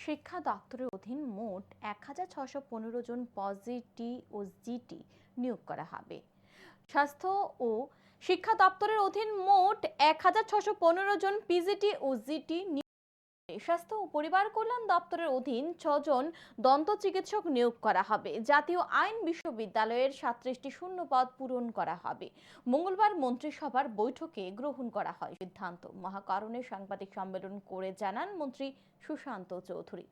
শিক্ষা দপ্তরের অধীন মোট এক হাজার ছশো পনেরো জন পজিটি ও জিটি নিয়োগ করা হবে। স্বাস্থ্য ও শিক্ষা দপ্তরের অধীন মোট এক হাজার ছশো পনেরো জন পিজিটি ও জিটি স্বাস্থ্য ও পরিবার কল্যাণ দপ্তরের অধীন ছজন দন্ত চিকিৎসক নিয়োগ করা হবে। জাতীয় আইন বিশ্ববিদ্যালয়ের সাতত্রিশটি শূন্য পদ পূরণ করা হবে। মঙ্গলবার মন্ত্রিসভার বৈঠকে গ্রহণ করা হয় সিদ্ধান্ত। মহাকারণে সাংবাদিক সম্মেলন করে জানান মন্ত্রী সুশান্ত চৌধুরী।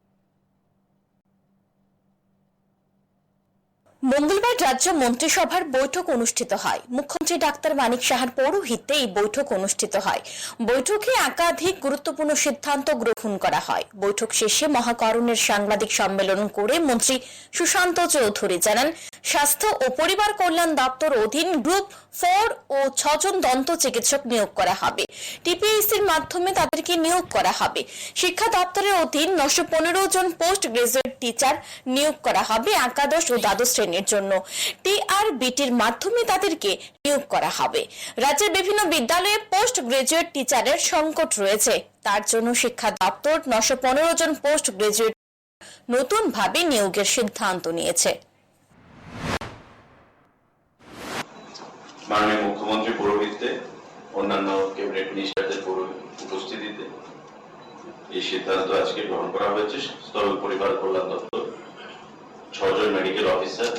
মঙ্গলবার রাজ্য মন্ত্রিসভার বৈঠক অনুষ্ঠিত হয়। মুখ্যমন্ত্রী ডাক্তার মানিক সাহার পৌরোহিত্যে এই বৈঠক অনুষ্ঠিত হয়। বৈঠকে একাধিক গুরুত্বপূর্ণ সিদ্ধান্ত গ্রহণ করা হয়। বৈঠক শেষে মহাকরণের সাংবাদিক সম্মেলন করে মন্ত্রী সুশান্ত চৌধুরী জানান স্বাস্থ্য ও পরিবার কল্যাণ দপ্তর অধীন গ্রুপ ফোর ও ছজন দন্ত চিকিৎসক নিয়োগ করা হবে। টিপিএসসির মাধ্যমে তাদেরকে নিয়োগ করা হবে। শিক্ষা দপ্তরের অধীন নশো পনেরো জন পোস্ট গ্রাজুয়েট টিচার নিয়োগ করা হবে একাদশ ও দ্বাদশ শ্রেণির জন্য। টিআরবিটির মাধ্যমে তাদেরকে নিয়োগ করা হবে। রাজ্যের বিভিন্ন বিদ্যালয়ে পোস্ট গ্রাজুয়েট টিচারের সংকট রয়েছে। তার জন্য শিক্ষা দপ্তর নশো পনেরো জন পোস্ট গ্রাজুয়েট নতুনভাবে নিয়োগের সিদ্ধান্ত নিয়েছে। মাননীয় মুখ্যমন্ত্রী পৌরোহিত্যে অন্যান্য ক্যাবিনেট মিনিস্টারদের উপস্থিতিতে এই সিদ্ধান্ত আজকে গ্রহণ করা হয়েছে। স্তর পরিবার কল্যাণ দপ্তর, ছজন মেডিকেল অফিসার,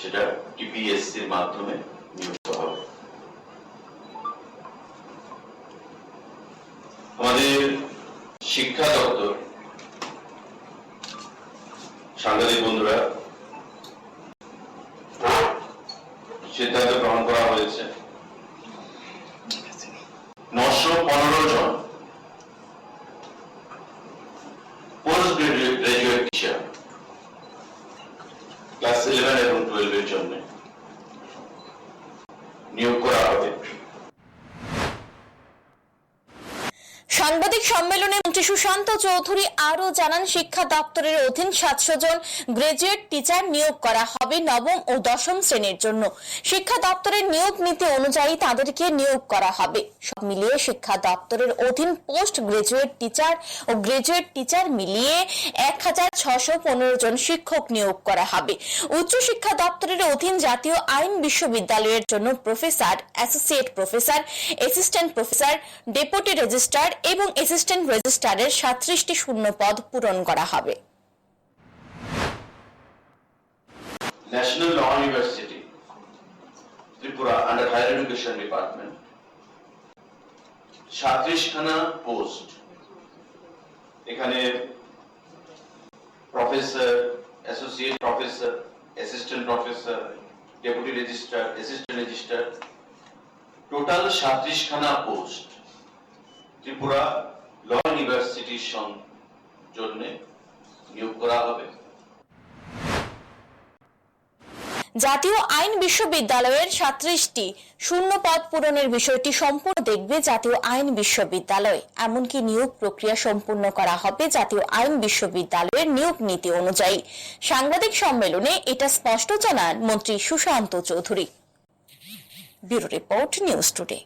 সেটা টিপিএসসির মাধ্যমে নিযুক্ত হবে। আমাদের শিক্ষা দপ্তর, সাংবাদিক বন্ধুরা, সিদ্ধান্ত হয়েছে। নশো পনেরো জন post graduate teacher class eleven এবং টুয়েলভের জন্য নিয়োগ করা হবে। সাংবাদিক সম্মেলনে মন্ত্রী সুশান্ত চৌধুরী আরও জানান, শিক্ষা দপ্তরের অধীন সাতশো জন গ্রাজুয়েট টিচার নিয়োগ করা হবে নবম ও দশম শ্রেণির জন্য। শিক্ষা দপ্তরের নিয়োগ নীতি অনুযায়ী তাদেরকে নিয়োগ করা হবে। সব মিলিয়ে শিক্ষা দপ্তরের অধীন পোস্ট গ্রাজুয়েট টিচার ও গ্রাজুয়েট টিচার মিলিয়ে এক হাজার ছশো পনেরো জন শিক্ষক নিয়োগ করা হবে। উচ্চ শিক্ষা দপ্তরের অধীন জাতীয় আইন বিশ্ববিদ্যালয়ের জন্য professor, associate professor, assistant professor, deputy registrar এবং অ্যাসিস্ট্যান্ট রেজিস্ট্রারের সাতত্রিশটি শূন্য পদ পূরণ করা হবে। National law university Tripura under higher education department সাতত্রিশখানা post এখানে professor associate professor assistant professor deputy registrar assistant registrar total সাতত্রিশখানা post Tripura law ইউনিভার্সিটির জন্য নিয়োগ করা হবে। জাতীয় আইন বিশ্ববিদ্যালয়ের সাতত্রিশটি শূন্য পদ পূরণের বিষয়টি সম্পূর্ণ দেখবে জাতীয় আইন বিশ্ববিদ্যালয়। এমনকি নিয়োগ প্রক্রিয়া সম্পূর্ণ করা হবে জাতীয় আইন বিশ্ববিদ্যালয়ের নিয়োগ নীতি অনুযায়ী। সাংবাদিক সম্মেলনে এটা স্পষ্ট জানান মন্ত্রী Sushanta Chowdhury. Bureau report news today.